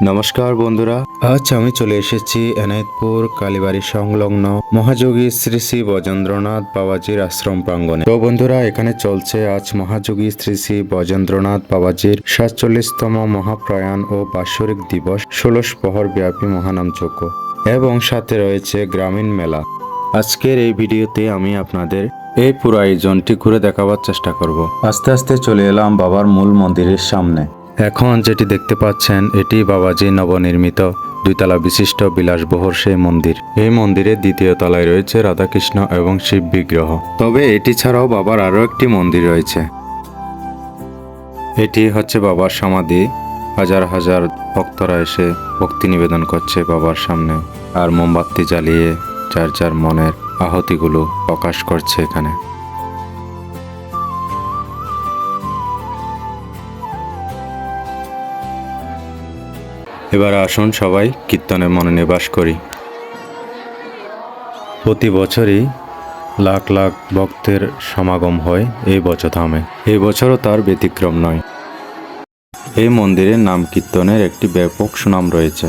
নমস্কার বন্ধুরা, আজ আমি চলে এসেছি এনায়তপুর কালীবাড়ি সংলগ্ন মহাযোগী শ্রী শ্রী বজেন্দ্রনাথ বাবাজির আশ্রম প্রাঙ্গণে। তো বন্ধুরা, এখানে চলছে আজ মহাযোগী শ্রী শ্রী বজেন্দ্রনাথ বাবাজির সাতচল্লিশতম মহাপ্রয়াণ ও বাৎসরিক দিবস ষোলশ প্রহর ব্যাপী মহানাম যজ্ঞ এবং সাথে রয়েছে গ্রামীণ মেলা। আজকের এই ভিডিওতে আমি আপনাদের এই পুরো আয়োজনটি ঘুরে দেখাবার চেষ্টা করব। আস্তে আস্তে চলে এলাম বাবার মূল মন্দিরের সামনে। এখন যেটি দেখতে পাচ্ছেন, এটি বাবাজি নবনির্মিত দুইতলা বিশিষ্ট বিলাসবহর সেই মন্দির। এই মন্দিরের দ্বিতীয় তলায় রয়েছে রাধাকৃষ্ণ এবং শিব বিগ্রহ। তবে এটি ছাড়াও বাবার আরও একটি মন্দির রয়েছে। এটি হচ্ছে বাবার সমাধি। হাজার হাজার ভক্তরা এসে ভক্তি নিবেদন করছে বাবার সামনে আর মোমবাতি জ্বালিয়ে যার যার মনের আহতিগুলো প্রকাশ করছে এখানে। এবার আসুন সবাই কীর্তনে মনে নিবাস করি। প্রতি বছরই লাখ লাখ ভক্তের সমাগম হয় এই বছধামে এই বছরও তার ব্যতিক্রম নয়। এই মন্দিরের নাম কীর্তনের একটি ব্যাপক সুনাম রয়েছে।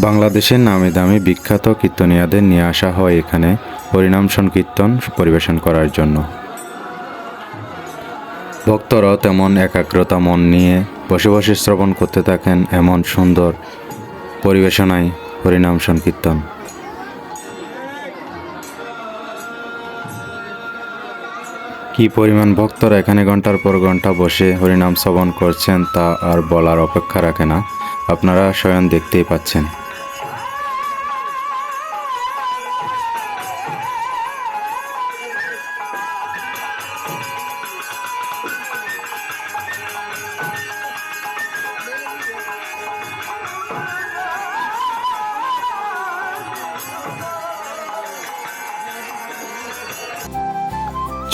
বাংলাদেশের নামে দামি বিখ্যাত কীর্তনিয়াদের নিয়ে আসা হয় এখানে হরিনাম সংকীর্তন পরিবেশন করার জন্য। ভক্তরাও তেমন একাগ্রতা মন নিয়ে বসে বসে শ্রবণ করতে থাকেন এমন সুন্দর পরিবেশনায় হরিনাম সংকীর্তন। কি পরিমাণ ভক্তরা এখানে ঘণ্টার পর ঘণ্টা বসে হরিনাম শ্রবণ করছেন তা আর বলার অপেক্ষা রাখে না। আপনারা স্বয়ং দেখতেই পাচ্ছেন।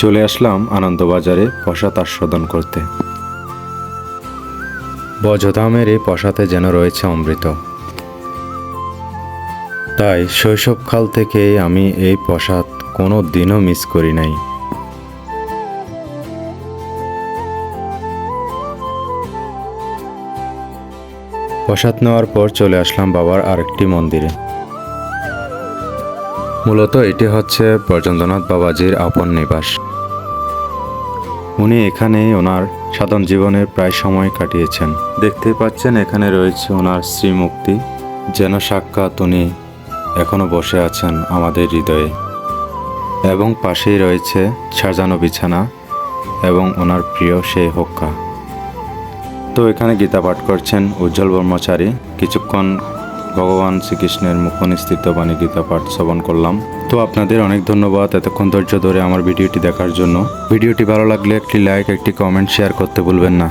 চলে আসলাম আনন্দবাজারে প্রসাদ আস্বাদন করতে। বজধামের এই প্রসাদে যেন রয়েছে অমৃত। তাই শৈশবকাল থেকেই আমি এই প্রসাদ কোনো দিনও মিস করি নাই। প্রসাদ নেওয়ার পর চলে আসলাম বাবার আরেকটি মন্দিরে। মূলত এটি হচ্ছে ব্রজেন্দ্রনাথ বাবাজির আপন নিবাস। উনি এখানেই ওনার সাধন জীবনের প্রায় সময় কাটিয়েছেন। দেখতে পাচ্ছেন এখানে রয়েছে ওনার শ্রীমুক্তি, যেন সাক্ষাৎ উনি এখনও বসে আছেন আমাদের হৃদয়ে। এবং পাশেই রয়েছে সাজানো বিছানা এবং ওনার প্রিয় সেই হক্কা। তো এখানে গীতা পাঠ করছেন উজ্জ্বল ব্রহ্মচারী। কিছুক্ষণ ভগবান শ্রীকৃষ্ণের মুখনিস্থিত বাণী গীতা পাঠ শ্রবণ করলাম। তো আপনাদের অনেক ধন্যবাদ এতক্ষণ ধৈর্য ধরে আমার ভিডিওটি দেখার জন্য। ভিডিওটি ভালো লাগলে একটি লাইক একটি কমেন্ট শেয়ার করতে ভুলবেন না।